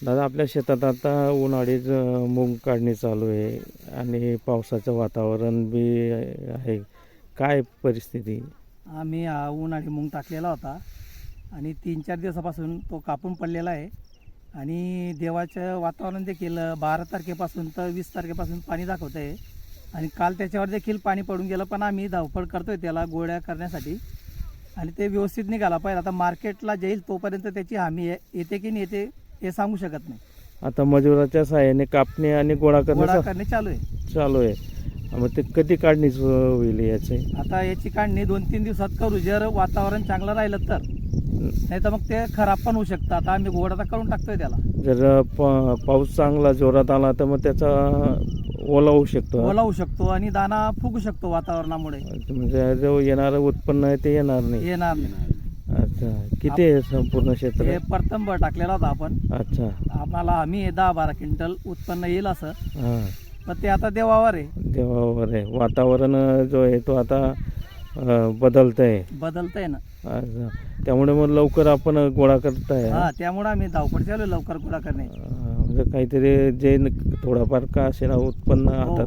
दादा आपल्या शेतात आता उन्हाळीच मूग काढणी चालू आहे आणि पावसाचं वातावरण बी आहे. काय परिस्थिती? आम्ही हा उन्हाळी मूग टाकलेला होता आणि तीन चार दिवसापासून तो कापून पडलेला आहे आणि देवाचं वातावरण देखील बारा तारखेपासून तर वीस तारखेपासून पाणी दाखवत आहे आणि काल त्याच्यावर देखील पाणी पडून गेलं पण आम्ही धावपळ करतोय त्याला गोळ्या करण्यासाठी आणि ते व्यवस्थित निघाला. पाहिजे आता मार्केटला जाईल तोपर्यंत त्याची हमी आहे. येते की नाही येते हे सांगू शकत नाही. आता मजुराच्या सहाय्याने कापणी आणि गोळा गोळा करणं करणे चालू आहे. चालू आहे. मग ते कधी काढणी सु- होईल याचे? आता याची काढणी दोन तीन दिवसात करू. जर वातावरण चांगलं राहिलं तर. नाही तर मग ते खराब पण होऊ शकतं. आता आम्ही गोड आता करून टाकतोय त्याला. जर प- पाऊस चांगला जोरात आला तर मग त्याचा ओला होऊ शकतो ओला होऊ शकतो आणि दाना फुगू शकतो वातावरणामुळे. म्हणजे जो येणारं उत्पन्न आहे ते येणार नाही. येणार नाही. अच्छा. किती आहे संपूर्ण क्षेत्र? हे प्रथम टाकलेला होता आपण. अच्छा. आम्हाला आम्ही दहा बारा क्विंटल उत्पन्न येईल असं. हां. पण ते आता देवावर आहे. देवावर आहे. वातावरण जो आहे तो आता बदलत आहे बदलतंय ना. अच्छा. त्यामुळे मग लवकर आपण गोळा करताय. हा त्यामुळे आम्ही धावपळ चालू आहे लवकर गोळा करणे. अं, म्हणजे काहीतरी जे न- थोडाफार का असेल उत्पन्न हो. हातात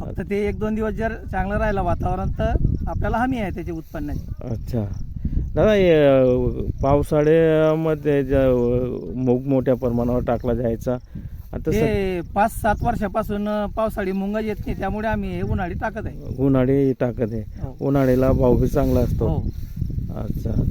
फक्त ते एक दोन दिवस जर चांगलं राहिलं वातावरण तर आपल्याला हमी आहे त्याची उत्पन्नाची. अच्छा. दादा हे, पावसाळ्यामध्ये ज- मूग मोठ्या प्रमाणावर टाकला जायचा. आता सध्या ते पाच सात वर्षापासून पावसाळी मुंगा येत नाही त्यामुळे आम्ही हे उन्हाळी टाकत आहे. उन्हाळी टाकत आहे. हो. उन्हाळीला भाव बी चांगला असतो. हो. अच्छा.